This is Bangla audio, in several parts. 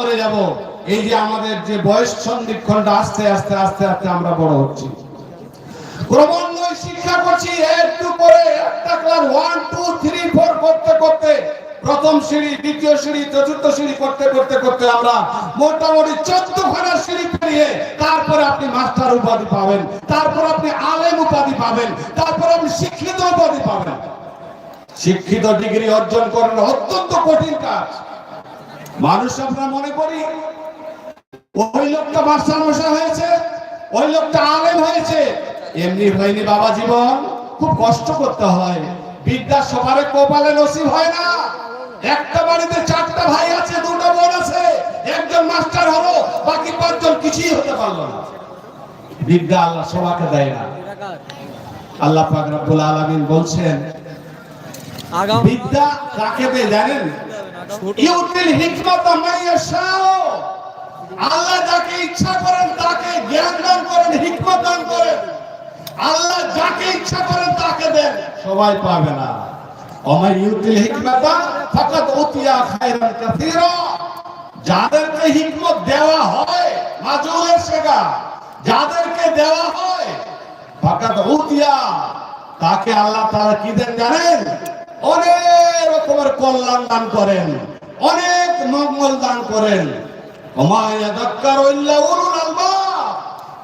মরে যাব। এই যে আমাদের যে বয়স সন্ধিক্ষণটা আস্তে আস্তে আস্তে আস্তে আমরা বড় হচ্ছি। ক্রমান্বয়ে শিক্ষা করছি, একটু করে একটা class one two three four করতে করতে প্রথম সিঁড়ি, দ্বিতীয় সিঁড়ি, চতুর্থ সিঁড়ি করতে করতে করতে আমরা মোটামুটি চোদ্দ সিঁড়ি পেরিয়ে তারপরে আপনি মাস্টার উপাধি পাবেন, তারপর আপনি আলেম উপাধি পাবেন, তারপর আপনি শিক্ষিত উপাধি পাবেন। শিক্ষিত ডিগ্রি অর্জন করেন অত্যন্ত কঠিন কাজ। মানুষ আমরা মনে করি ওই লোকটা মাস্টার মশাই হয়েছে ওই লোকটা আলেম হয়েছে। এমনি হয়নি বাবা জীবন খুব কষ্ট করতে হয়। বিদ্যা সবারে কপালে নসিব হয় না। একটা বাড়িতে চারটা ভাই আছে দুটো বোন আছে একজন মাস্টার হলো বাকি পাঁচজন কিছুই হতে পারল না। বিদ্যা আল্লাহ সবাকে দেয় না। আল্লাহ পাক রব্বুল আলামিন বলছেন বিদ্যা কাকে দেয় জানেন? ইউতিল হিকমত মাইয়াশাও আল্লাহ যাকে ইচ্ছা করেন তাকে জ্ঞান দান করেন হিকমত দান করেন। আল্লাহ যাকে ইচ্ছা করেন তাকে দেন। সবাই পাবে না। অমাই ইউতিল হিকমাতা ফাকাত উতিয়া খায়রান কাসীরা। যাদেরকে হিকমত দেওয়া হয় মাজুলের শেখা যাদেরকে দেওয়া হয় ফাকাত উতিয়া। তাকে আল্লাহ তাআলা কি দেন জানেন? অনেক রকমের কল্যাণ দান করেন, অনেক মঙ্গল দান করেন।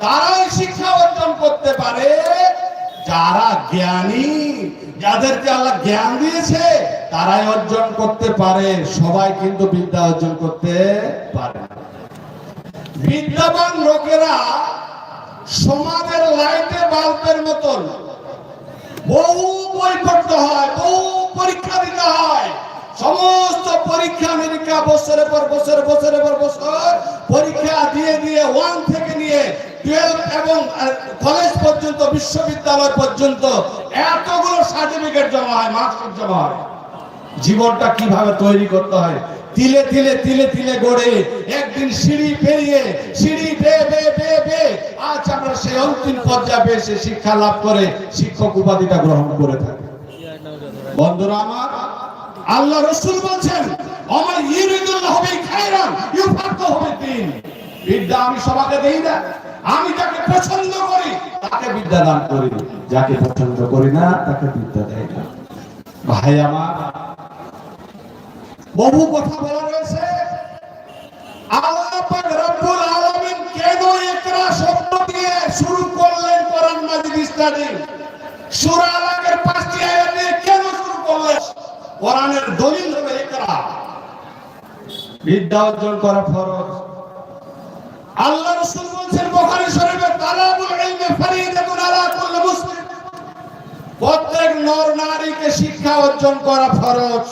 তারাই শিক্ষা অর্জন করতে পারে। যারা জ্ঞানী, যাদেরকে আল্লাহ জ্ঞান দিয়েছে, তারাই অর্জন করতে পারে। সবাই কিন্তু বিদ্যা অর্জন করতে পারে। বিদ্যাবান লোকেরা সমাজের লাইটে বাল্বের মতন বহু বই পড়তে হয় বহু পরীক্ষা দিতে হয় সমস্ত পরীক্ষা নিরীক্ষা বছরের পর বছর বছরের পর বছর পরীক্ষা দিয়ে দিয়ে ওয়ান থেকে নিয়ে টুয়েলভ এবং কলেজ পর্যন্ত, বিশ্ববিদ্যালয় পর্যন্ত এতগুলো সার্টিফিকেট জমা হয় মার্কশিট জমা হয়। জীবনটা কীভাবে তৈরি করতে হয়? তিলে তিলে তিলে তিলে গড়ে একদিন সিঁড়ি পেরিয়ে, সিঁড়ি বে বে বে বে, আজ আমরা সেই অন্তিম পর্যায়ে এসে শিক্ষা লাভ করে শিক্ষক উপাধিটা গ্রহণ করে থাকি। বন্ধুরা আমার, আল্লাহ রসুল বলছেন আমার ইউরিদুল্লাহ বিদ্যা আমি সবাইকে দেই না। আমি যাকে পছন্দ করি, তাকে বিদ্যা দান করি। যাকে পছন্দ করি না, তাকে বিদ্যা দেয় না। ভাই আমার, বহু কথা বলা রয়েছে। বিদ্যা অর্জন করা ফরজ। আল্লাহ রাসূল বলছেন, বুখারী শরীফে তালাবুল ফরিদাতুন আলা কুল্লি মুসলিম। প্রত্যেক নর নারীকে শিক্ষা অর্জন করা ফরজ।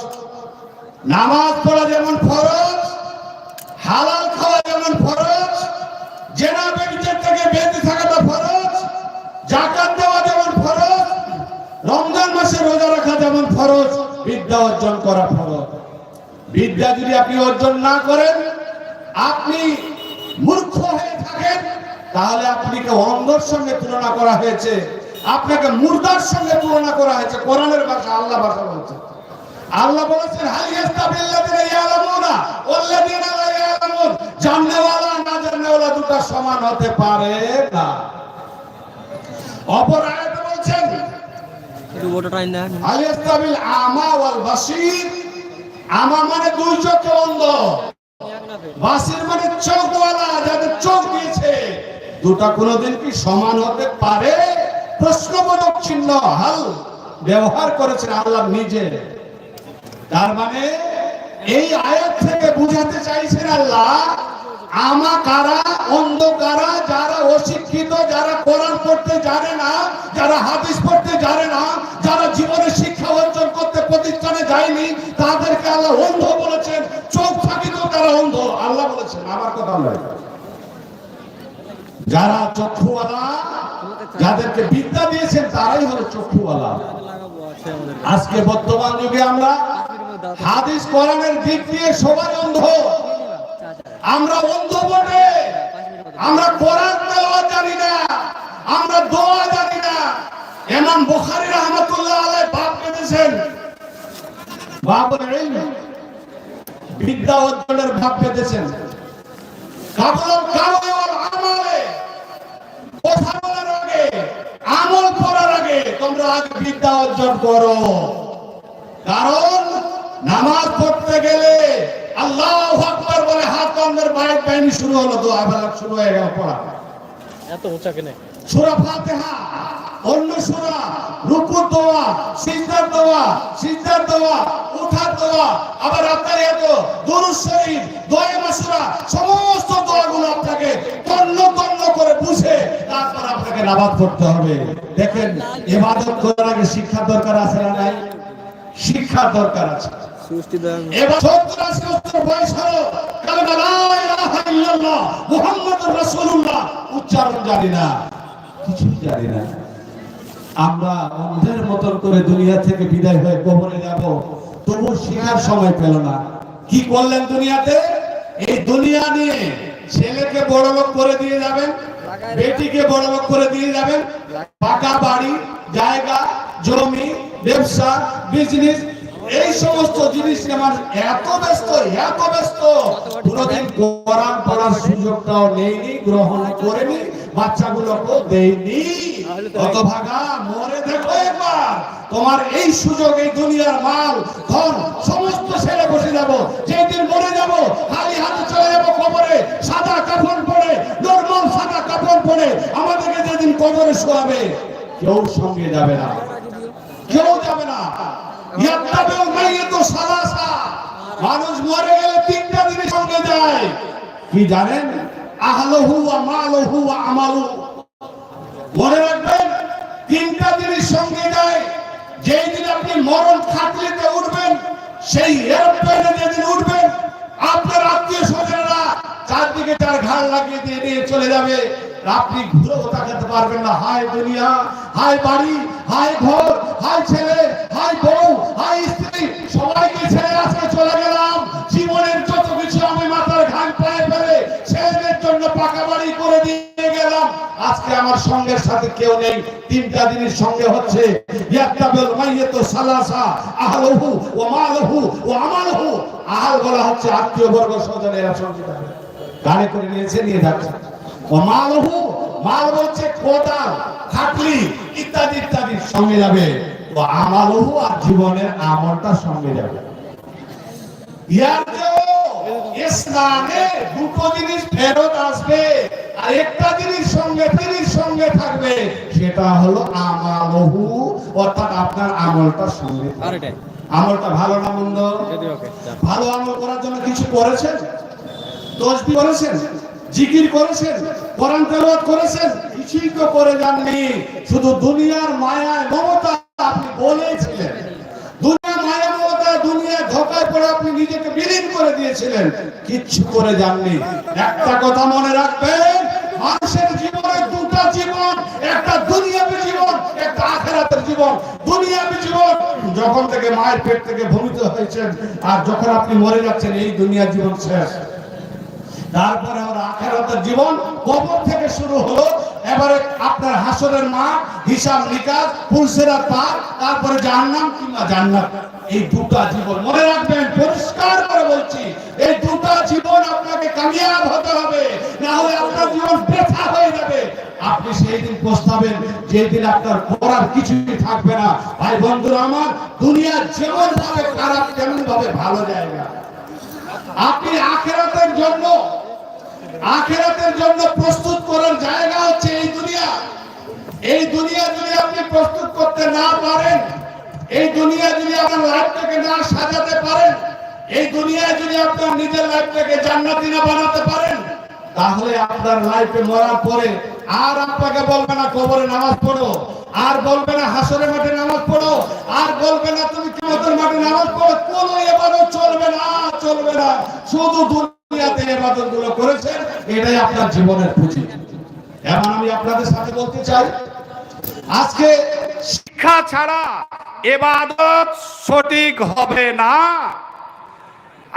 নামাজ পড়া যেমন ফরজ, হালাল খাওয়া যেমন ফরজ, জেনা ব্যক্তির থেকে বেঁচে থাকাটা ফরজ, জাকাত দেওয়া যেমন ফরজ, রমজান মাসে রোজা রাখা যেমন ফরজ, বিদ্যা অর্জন করা ফরজ। বিদ্যা যদি আপনি অর্জন না করেন, আপনি মূর্খ হয়ে থাকেন তাহলে আপনাকে অন্ধর সঙ্গে তুলনা করা হয়েছে। আপনাকে মুর্দার সঙ্গে তুলনা করা হয়েছে। কোরআনের ভাষা আল্লাহ ভাষা বলছে আল্লাহ বলেছেন হাল ইয়াস্তাবিল্লাযিনা ইয়ালামুনা ওয়াল্লাযিনা লা ইয়ালামুন। জাননেওয়ালা না জাননেওয়ালা দুটো সমান হতে পারে না। অপর আয়াতে বলছেন আমা ওয়াল বাসীর আমা মানে দুই চোখে অন্ধ। বাসির মানে চোখওয়ালা যাদের চোখ দিয়েছে দুটা কোনোদিন কি সমান হতে পারে? প্রশ্নবোধক চিহ্ন হাল ব্যবহার করেছেন আল্লাহ নিজে। তার মানে এই আয়াত থেকে বুঝাতে চাইছেন আল্লাহ, আমা কারা, অন্ধ কারা, যারা অশিক্ষিত, যারা কোরআন পড়তে জানে না, যারা হাদিস যারা চক্ষুওয়ালা, যাদেরকে বিদ্যা দিয়েছেন, তারাই হলো চক্ষুওয়ালা। আজকে বর্তমান যুগে আমরা হাদিস, কোরআনের দিক দিয়ে সবাই অন্ধ। আমরা অন্ধ বটে। আমরা কোরআন তেলাওয়াত জানি না, আমরা দোয়া জানি না। ইমাম বুখারী রাহমাতুল্লাহ আলাইহি বাপ কেঁদেছেন বাবুল বিদ্যা অর্জনের ভাব পেতেছেন। কাবুল কাবুল তোমরা বিদ্যা অর্জন করো। কারণ নামাজ পড়তে গেলে আল্লাহ আকবার বলে হাত কান্দের বাইক বাহিনী শুরু হলো তো আবার শুরু হয়ে গেল পড়া। এত উঁচা কেনে? সূরা ফাতিহা অন্য সূরা রুকু দোয়া সিজদার দোয়া সিজদার দোয়া উঠার দোয়া আবার আপনার এত দুরূদ শরীফ দোয়া মাসুরা সমস্ত দোয়াগুলো আপনাকে তন্ন তারপর আপনাকে নামাজ পড়তে হবে। দেখেন ইবাদত করার আগে শিক্ষা দরকার আছে না নাই? শিক্ষা দরকার আছে। এবার সত্তর আশি বছর বয়স হলো। কালেমা লা ইলাহা ইল্লাল্লাহ মুহাম্মাদুর রাসূলুল্লাহ। উচ্চারণ জানি না। কিছুই জানি না। আমরা অন্ধের মতন করে দুনিয়া থেকে বিদায় হয়ে কবরে যাব তবু শেখার সময় পেল না। কি করলেন দুনিয়াতে? এই দুনিয়া নিয়ে ছেলেকে বড় লোক করে দিয়ে যাবেন? বেটিকে বড় করে দিয়ে যাবেন। পাকা বাড়ি, জায়গা, জমি, ব্যবসা বিজনেস এই সমস্ত জিনিস আমার এত ব্যস্ত এত ব্যস্ত। কোনোদিন কোরআন পড়ার সুযোগটাও নেইনি গ্রহণ করেনি। বাচ্চাগুলোকেও দেয়নি। কত ভাগা মরে দেখো একবার। তোমার এই সুযোগ এই দুনিয়ার মাল ধন সমস্ত ছেড়ে বসে যাব। যেদিন মরে যাব খালি হাতে চলে যাব কবরে। সাদা কাপড় পরে নর্মাল সাদা কাপড় পরে আমাদেরকে যেদিন কবরে শোয়াবে কেউ সঙ্গে যাবে না। কেউ যাবে না। ইয়াত্তাবিউ মাইয়াতু সালাসা। মানুষ মরে গেলে তিনটা জিনিস সঙ্গে যায়। কি জানেন? তিনটা জিনিস সঙ্গে যায়। যেই আপনি মরণ খাটলিতে উঠবেন, সেই এরোপ্লেনে যেদিন উঠবেন, আপনার আত্মীয় স্বজনেরা চারদিকে তার ঘাড় লাগিয়ে দিয়ে নিয়ে চলে যাবে। আপনি ঘুরেও তাকাতে পারবেন না। হায় দুনিয়া, হায় বাড়ি, হায় ঘর, হায় ছেলে, হায় বউ, হায় স্ত্রী, সবাইকে ছেড়ে পাকা বাড়ি করে দিয়ে গেলাম। আজকে আমার সঙ্গের সাথে কেউ নেই। তিনটা সঙ্গে হচ্ছে বলা হচ্ছে আত্মীয় বর্গ সঙ্গে থাকে গাড়ি করে নিয়েছে, নিয়ে মাল বলছে, কোদাল, খাটলি, ইত্যাদি ইত্যাদি। সঙ্গে যাবে। আর জীবনের আমলটা সঙ্গে যাবে। ইয়ার ইসলামে দুটো জিনিস ফেরত আসবে আর একটা জিনিস সঙ্গে জিনিস সঙ্গে থাকবে সেটা হলো আমালহু। অর্থাৎ আপনার আমলটা সঙ্গে আমলটা ভালো না মন্দ? ভালো আমল করার জন্য কিছু করেছেন? তসবি করেছেন? জিকির করেছেন? কোরআন তেলাওয়াত করেছেন? কিছুই তো করে যাননি। শুধু দুনিয়ার মায়ায় মমতা আপনি বলেছিলেন দুনিয়ার মায়া মমতা দুনিয়ার ধোকায় পড়ে আপনি নিজেকে বিলীন করে দিয়েছিলেন কিচ্ছু করে যাননি। একটা কথা মনে রাখবেন, মানুষের জীবনে দুটা জীবন, একটা দুনিয়াবী জীবন, একটা আখেরাতের জীবন। দুনিয়াবী জীবন, যখন থেকে মায়ের পেট থেকে ভূমিত হয়েছেন, আর যখন আপনি মরে যাচ্ছেন, এই দুনিয়ার জীবন শেষ। তারপরে আমার আখেরাতের জীবন কবর থেকে শুরু হলো। এবারে আপনার হাসরের মা, হিসাব নিকাশ পুলসেরা পার, তারপরে জাহান্নাম কিংবা জান্নাত। এই দুটা জীবন মনে রাখবেন পস্তাবেন যেদিন আপনার করার কিছুই থাকবে না। ভাই বন্ধুরা আমার দুনিয়া যেমন ভাবে খারাপ, তেমন ভাবে ভালো জায়গা। আপনি আখেরাতের জন্য আখেরাতের জন্য প্রস্তুত করার জায়গা হচ্ছে এই দুনিয়া। এই দুনিয়া যদি আপনি প্রস্তুত করতে না পারেন, এই দুনিয়া যদি আপনার লাইফটাকে না সাজাতে পারেন, এই দুনিয়ায় যদি আপনার নিজের লাইফটাকে জান্নাতি না বানাতে পারেন, তাহলে আপনার লাইফে মরার পরে আর আপনাকে বলবে না কবরে নামাজ পড়ো, আর বলবে না হাসরের মাঠে নামাজ পড়ো, আর বলবে না তুমি কিমতের মাঠে নামাজ পড়ো। কোন এবাদত চলবে না চলবে না। শুধু দুনিয়াতে এবাদতগুলো করেছেন, এটাই আপনার জীবনের পুঁজি। এখন আমি আপনাদের সাথে বলতে চাই, আজকে শিক্ষা ছাড়া এবাদত সঠিক হবে না।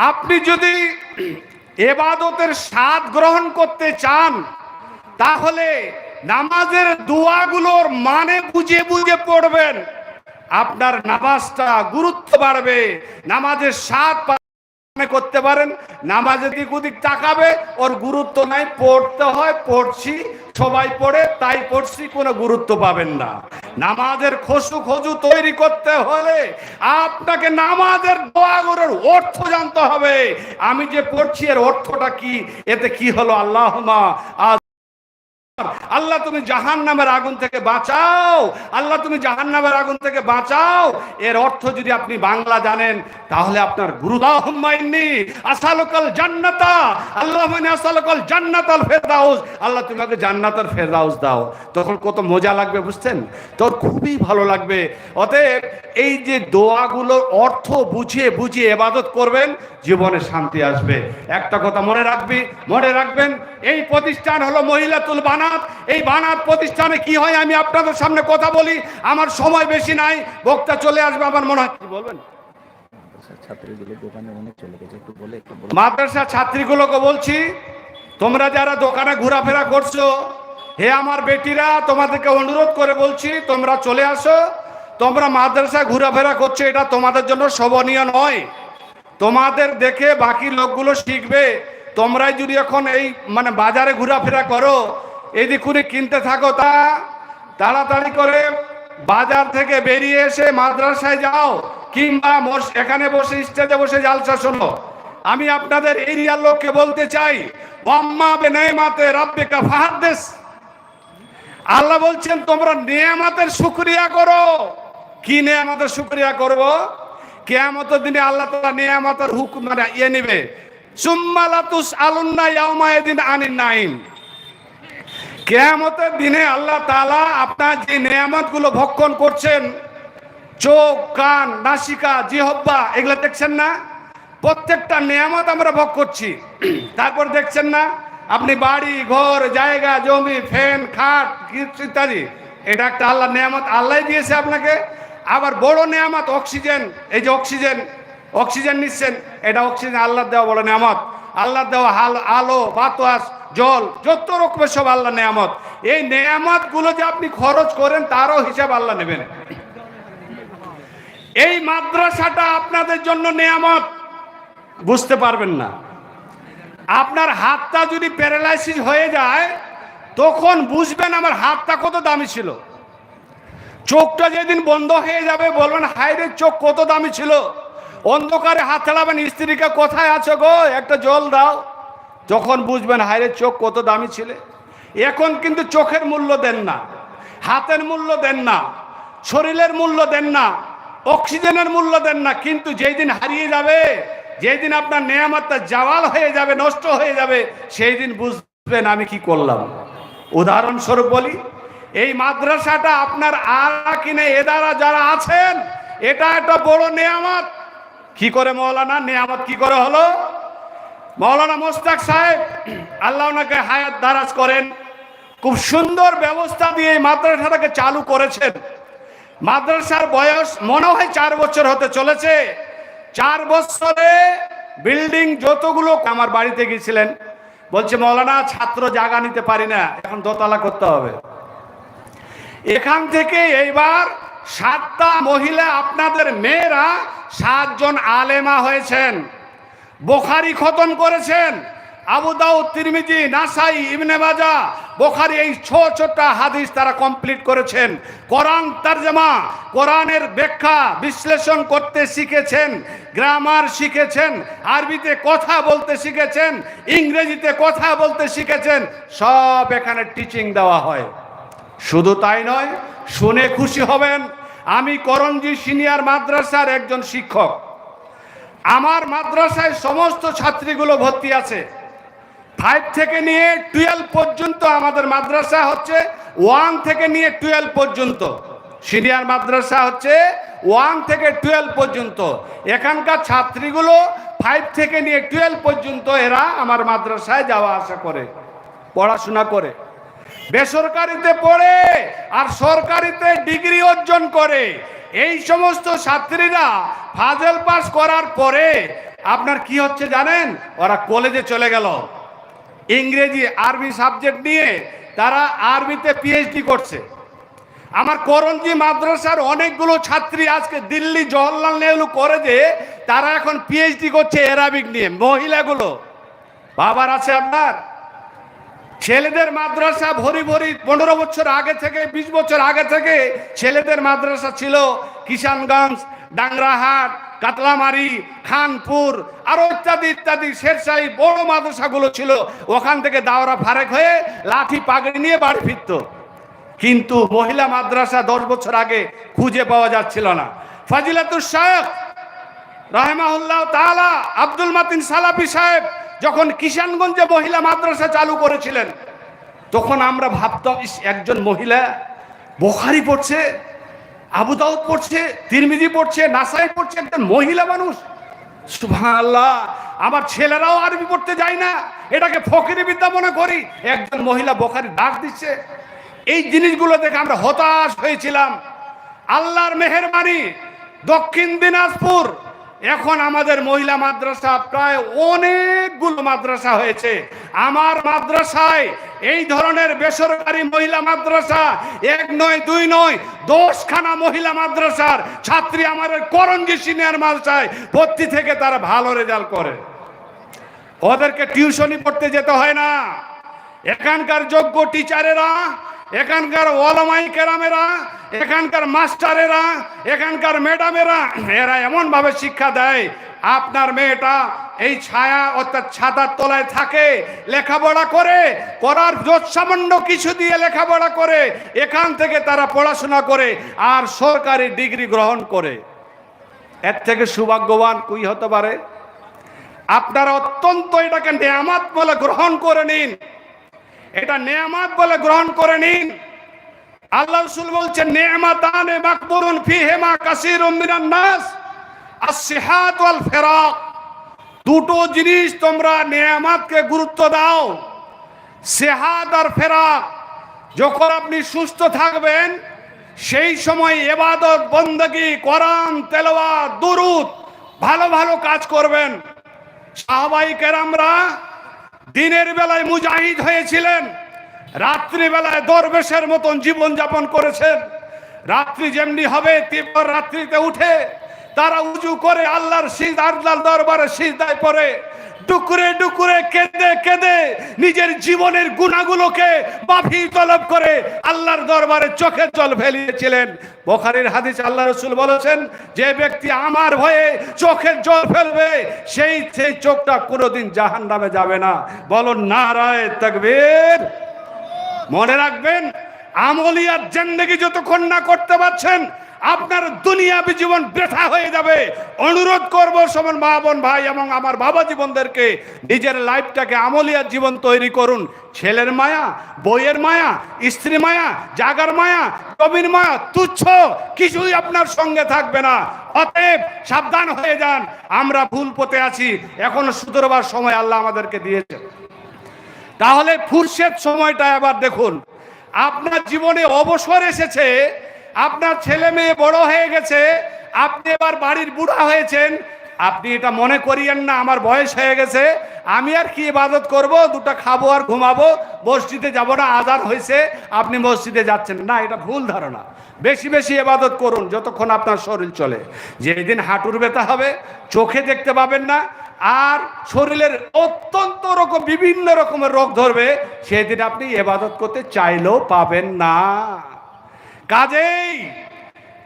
আপনি যদি এবাদতের স্বাদ গ্রহণ করতে চান তাহলে নামাজের দোয়াগুলোর মানে বুঝে বুঝে পড়বেন। আপনার নামাজটা গুরুত্ব বাড়বে। নামাজের স্বাদ করতে পারেন। নামাজের দিক ওদিক তাকাবে, ওর গুরুত্ব নাই। পড়তে হয়, পড়ছি, সবাই পড়ে, তাই পড়ছি, কোনো গুরুত্ব পাবেন না। নামাজের খসু খজু তৈরি করতে হলে আপনাকে নামাজের দোয়াগুলোর অর্থ জানতে হবে। আমি যে পড়ছি, এর অর্থটা কি? এতে কি হলো? আল্লাহ আল্লাহ তুমি জাহান নামের আগুন থেকে বাঁচাও। আল্লাহ তুমি জাহান নামের আগুন থেকে বাঁচাও। এর অর্থ যদি আপনি বাংলা জানেন, তাহলে আপনার গুরুদাহমাইনি আসালকাল জান্নাতা। আল্লাহ মানে আসালকাল জান্নাতাল ফেরদাউস। আল্লাহ তুমি আমাকে জান্নাতাল ফেরদাউস দাও। তখন কত মজা লাগবে, বুঝছেন? তোর খুবই ভালো লাগবে। অতএব এই যে দোয়াগুলোর অর্থ বুঝিয়ে বুঝিয়ে এবাদত করবেন, জীবনে শান্তি আসবে। একটা কথা মনে রাখবি, মনে রাখবেন, এই প্রতিষ্ঠান হলো মহিলা মহিলাতুল বানাত এই বানাত প্রতিষ্ঠানে কি হয় আমি আপনাদের সামনে কথা বলি আমার সময় বেশি নাই বক্তা চলে আসবে আমার মনে হয়। কি বলবেন? ছাত্রীগুলো দোকানে অনেক চলে গেছে একটু বলে একটু বলে। মাদ্রাসা ছাত্রীগুলোকে বলছি তোমরা যারা দোকানে ঘোরাফেরা করছ হে আমার বেটিরা তোমাদেরকে অনুরোধ করে বলছি তোমরা চলে আসো। তোমরা মাদ্রাসায় ঘোরাফেরা করছ এটা তোমাদের জন্য শোভনীয় নয়। তোমাদের দেখে বাকি লোকগুলো শিখবে। তোমরাই যদি এখন এই মানে বাজারে ঘোরাফেরা করো এদিক করে কিনতে থাকো তা। তাড়াতাড়ি করে বাজার থেকে বেরিয়ে এসে মাদ্রাসায় যাও, কিংবা এখানে বসে, স্টেজে বসে জালসা শোনো। আমি আপনাদের এরিয়ার লোককে বলতে চাই আল্লাহ বলছেন, তোমরা নিয়ামতের শুকরিয়া করো। কি নিয়ামতের শুকরিয়া করব? কেয়ামতের দিনে আল্লাহ তাআলা নিয়ামতের হুকুম মানে ইয়ে নেবে। সুম্মালাতুস আলুন্না ইয়াউমা এদিন আনিন নাইম কেয়ামতের দিনে আল্লাহ তালা আপনার যে নিয়ামতগুলো ভক্ষণ করছেন, চোখ, কান, নাসিকা জিহব্বা এগুলো দেখছেন না? প্রত্যেকটা নিয়ামত আমরা ভোগ করছি। তারপর দেখছেন না, আপনি বাড়ি, ঘর, জায়গা, জমি, ফ্যান, খাট ইত্যাদি, এটা একটা আল্লাহ নিয়ামত আল্লাহ দিয়েছে আপনাকে। আবার বড় নিয়ামত, অক্সিজেন, এই যে অক্সিজেন অক্সিজেন নিচ্ছেন, এটা অক্সিজেন আল্লাহ দেওয়া বড় নিয়ামত। আল্লাহ দেওয়া আলো, বাতাস জল, যত রকমের সব আল্লাহ নিয়ামত। এই নিয়ামতগুলো যে আপনি খরচ করেন, তারও হিসাব আল্লাহ নেবেন। এই মাদ্রাসাটা আপনাদের জন্য নেয়ামত। বুঝতে পারবেন না। আপনার হাতটা যদি প্যারালাইসিস হয়ে যায়, তখন বুঝবেন আমার হাতটা কত দামি ছিল। চোখটা যেদিন বন্ধ হয়ে যাবে, বলবেন হাইরের চোখ কত দামি ছিল। অন্ধকারে হাত চালাবেন, স্ত্রীকে, কোথায় আছো গো? একটা জল দাও। তখন বুঝবেন হাইরে চোখ কত দামি ছিলে। এখন কিন্তু চোখের মূল্য দেন না, হাতের মূল্য দেন না, শরীরের মূল্য দেন না, অক্সিজেনের মূল্য দেন না, কিন্তু যেই দিন হারিয়ে যাবে, যেই দিন আপনার নেয়ামতটা জাওয়াল হয়ে যাবে, নষ্ট হয়ে যাবে, সেই দিন বুঝবেন আমি কি করলাম। উদাহরণস্বরূপ বলি, এই মাদ্রাসাটা আপনার আরা কিনে এ দ্বারা যারা আছেন, এটা একটা বড় নেয়ামত। কি করে মৌলানা, নেয়ামত কি করে হলো? মৌলানা মোস্তাক সাহেব, আল্লাহ ওনাকে হায়াত দারাজ করেন। খুব সুন্দর ব্যবস্থা দিয়ে এই মাদ্রাসাটাকে চালু করেছেন। মাদ্রাসার বয়স মনে হয় চার বছর হতে চলেছে। চার বছরে বিল্ডিং যতগুলো, আমার বাড়িতে গিয়েছিলেন। বলছে, মৌলানা, ছাত্র জায়গা নিতে পারি না, এখন দোতলা করতে হবে। এখান থেকে এইবার সাতটা মহিলা, আপনাদের মেয়েরা সাতজন আলেমা হয়েছেন। বোখারি খতম করেছেন। আবু দাউদ, তিরমিজি, নাসাই, ইবনে মাজা। বোখারি এই ছো ছোট্ট হাদিস তারা কমপ্লিট করেছেন। কোরআন তারজামা, কোরআনের ব্যাখ্যা বিশ্লেষণ করতে শিখেছেন, গ্রামার শিখেছেন, আরবিতে কথা বলতে শিখেছেন, ইংরেজিতে কথা বলতে শিখেছেন, সব এখানে টিচিং দেওয়া হয়। শুধু তাই নয়, শুনে খুশি হবেন। আমি করঞ্জি সিনিয়র মাদ্রাসার একজন শিক্ষক। আমার মাদ্রাসায় সমস্ত ছাত্রীগুলো ভর্তি আছে। ফাইভ থেকে নিয়ে টুয়েলভ পর্যন্ত আমাদের মাদ্রাসা হচ্ছে ওয়ান থেকে নিয়ে টুয়েলভ পর্যন্ত। সিনিয়র মাদ্রাসা হচ্ছে ওয়ান থেকে টুয়েলভ পর্যন্ত। এখানকার ছাত্রীগুলো ফাইভ থেকে নিয়ে টুয়েলভ পর্যন্ত এরা আমার মাদ্রাসায় যাওয়া আসা করে, পড়াশোনা করে। বেসরকারিতে পড়ে আর সরকারিতে ডিগ্রি অর্জন করে। এই সমস্ত ছাত্রীরা ফাজেল পাস করার পরে আপনার কি হচ্ছে জানেন? ওরা কলেজে চলে গেল। ইংরেজি, আরবি সাবজেক্ট নিয়ে তারা আরবিতে পিএইচডি করছে। আমার করঞ্জি মাদ্রাসার অনেকগুলো ছাত্রী আজকে দিল্লি জওহরলাল নেহরু যে তারা এখন পিএইচডি করছে এরাবিক নিয়ে, মহিলাগুলো। বাবার আছে আপনার? ছেলেদের মাদ্রাসা ভরি ভরি পনেরো বছর আগে থেকে, বিশ বছর আগে থেকে ছেলেদের মাদ্রাসা ছিল কিষানগঞ্জ, ডাংরাহাট, কাতলামারি, খানপুর, আরও ইত্যাদি ইত্যাদি, শেরশাহী বড় মাদ্রাসাগুলো ছিল। ওখান থেকে দাওরা ফারেক হয়ে লাঠি পাগড়ি নিয়ে বাড়ি ফিরত। কিন্তু মহিলা মাদ্রাসা দশ বছর আগে খুঁজে পাওয়া যাচ্ছিল না। ফাজিলাতুর শায়েখ রাহেমাহুল্লাহ তাআলা আব্দুল মাতিন সালাফি সাহেব যখন কিষানগঞ্জে মহিলা মাদ্রাসা চালু করেছিলেন, তখন আমরা ভাবতাম একজন মহিলা বোখারি পড়ছে, আবু দাউদ পড়ছে, তিরমিজি পড়ছে, নাসাই পড়ছে, একজন মহিলা মানুষ। সুবহানাল্লাহ, আমার ছেলেরাও আরবি পড়তে যায় না, এটাকে ফকিরি বিদ্যা মনে করি। একজন মহিলা বোখারি ডাক দিচ্ছে। এই জিনিসগুলো দেখে আমরা হতাশ হয়েছিলাম। আল্লাহর মেহেরবানি দক্ষিণ দিনাজপুর এখন আমাদের মহিলা মাদ্রাসা প্রায় অনেকগুলো মাদ্রাসা হয়েছে। আমার মাদ্রাসায় এই ধরনের বেসরকারি মহিলা মাদ্রাসা এক নয়, দুই নয়, দশখানা মহিলা মাদ্রাসার ছাত্রী আমাদের করঞ্জি সিনিয়র মাদ্রাসায় ভর্তি থেকে তারা ভালো রেজাল্ট করে। ওদেরকে টিউশনি পড়তে যেতে হয় না। এখানকার যোগ্য টিচারেরা, এখানকার ওলামাই কেরামেরা এখানকার মাস্টারেরা, এখানকার ম্যাডামেরা, এরা এমন ভাবে শিক্ষা দেয়, আপনার মেয়েটা এই ছায়া অর্থাৎ ছাতার তলায় থাকে, লেখাপড়া করে করার সামান্য কিছু দিয়ে লেখাপড়া করে, এখান থেকে তারা পড়াশোনা করে আর সরকারি ডিগ্রি গ্রহণ করে। এর থেকে সৌভাগ্যবান কুই হতে পারে? আপনারা অত্যন্ত এটাকে নেয়ামাত বলে গ্রহণ করে নিন। এটা নেয়ামাত বলে গ্রহণ করে নিন। আল্লাহ রসুল বলছেন, নেয়ামাতানে মাকবুরুন ফিহিমা কাসীরুম মিনান নাস as-সিহাত ওয়াল ফিরাক। দুটো জিনিস তোমরা নেয়ামাতকে গুরুত্ব দাও, সেহাত আর ফেরাক। যখন আপনি সুস্থ থাকবেন, সেই সময় এবাদত বন্দগি, কোরআন, তেলাওয়াত, দুরুদ, ভালো ভালো কাজ করবেন। সাহাবাই কেরামরা দিনের বেলায় মুজাহিদ হয়েছিলেন। রাত্রিবেলায় দরবেশের মতন জীবন যাপন করেছেন। রাত্রি যেমনি হবে তীব্র রাত্রিতে উঠে তারা উজু করে আল্লাহর শীত আল্লাহর দরবারে সিজদায় পড়ে। ডুকুরে ডুকুরে কেঁদে কেঁদে নিজের জীবনের গুণাগুলোকে মাফি তলব করে আল্লাহর দরবারে চোখের জল ফেলিয়েছিলেন। বোখারির হাদিস আল্লাহ রসুল বলেছেন, যে ব্যক্তি আমার ভয়ে চোখের জল ফেলবে, সেই সেই চোখটা কোনোদিন জাহান নামে যাবে না। বলো নারায় তাকবীর। মনে রাখবেন আমলিয়ার জিন্দেগি যতক্ষণ না করতে পারছেন, আপনার দুনিয়াবি জীবন ব্যথা হয়ে যাবে। অনুরোধ করব সমান মা বোন ভাই এবং আমার বাবা জীবনদেরকে, নিজের লাইফটাকে আমলিয়ার জীবন তৈরি করুন। ছেলের মায়া, বইয়ের মায়া, স্ত্রী মায়া, জাগার মায়া কবির মায়া, তুচ্ছ, কিছুই আপনার সঙ্গে থাকবে না। অতএব সাবধান হয়ে যান, আমরা ভুল পথে আছি, এখনও সুদরবার সময় আল্লাহ আমাদেরকে দিয়েছেন। তাহলে ফুরসের সময়টা এবার দেখুন। আপনার জীবনে অবসর এসেছে, আপনার ছেলে মেয়ে বড় হয়ে গেছে, আপনি এবার বাড়ির বুড়া হয়েছেন, আপনি এটা মনে করিয়েন না, আমার বয়স হয়ে গেছে, আমি আর কি ইবাদত করব, দুটো খাব আর ঘুমাবো, মসজিদে যাব না, আজান হয়েছে, আপনি মসজিদে যাচ্ছেন। না, এটা ভুল ধারণা। বেশি বেশি ইবাদত করুন, যতক্ষণ আপনার শরীর চলে। যেদিন হাঁটুর ব্যথা হবে, চোখে দেখতে পাবেন না আর শরীরের অত্যন্ত রকম বিভিন্ন রকমের রোগ ধরবে, সেদিন আপনি এবাদত করতে চাইলেও পাবেন না। কাজেই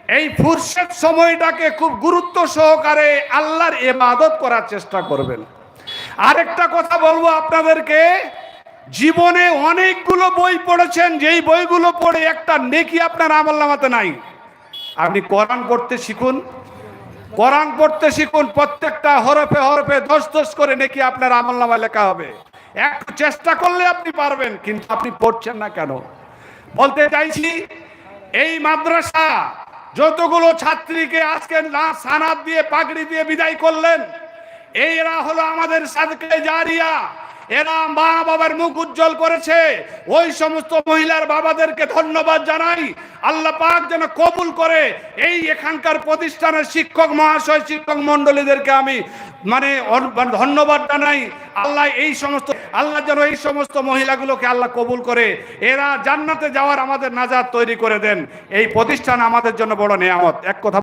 এই ফুরসত সময়টাকে খুব গুরুত্ব সহকারে আল্লাহর এবাদত করার চেষ্টা করবেন। আরেকটা কথা বলব আপনাদেরকে, জীবনে অনেকগুলো বই পড়েছেন, যেই বইগুলো পড়ে একটা নেকি আপনার আমল নামাতে নাই। আপনি কোরআন পড়তে শিখুন কোরআন পড়তে শিখুন, প্রত্যেকটা হরফে হরফে দশ দশ করে নাকি আপনার আমল নামা লেখা হবে। একটু চেষ্টা করলে আপনি পারবেন, কিন্তু আপনি পড়ছেন না কেন? বলতে চাইছি, এই মাদ্রাসা যতগুলো ছাত্রীকে আজকে না সানাদ দিয়ে পাগড়ি দিয়ে বিদায় করলেন এইরা হলো আমাদের সাদকে জারিয়া। এরা মা বাবার মুখ উজ্জ্বল করেছে। ওই সমস্ত মহিলার বাবাদেরকে ধন্যবাদ জানাই। আল্লাহ পাক যেন কবুল করে এই এখানকার প্রতিষ্ঠানের শিক্ষক, মহাশয়, শিক্ষক মন্ডলীদেরকে আমি মানে ধন্যবাদ জানাই। আল্লাহ এই সমস্ত, আল্লাহ যেন এই সমস্ত মহিলাগুলোকে আল্লাহ কবুল করে। এরা জান্নাতে যাওয়ার আমাদের নাজাত তৈরি করে দেন। এই প্রতিষ্ঠান আমাদের জন্য বড় নেয়ামত। এক কথা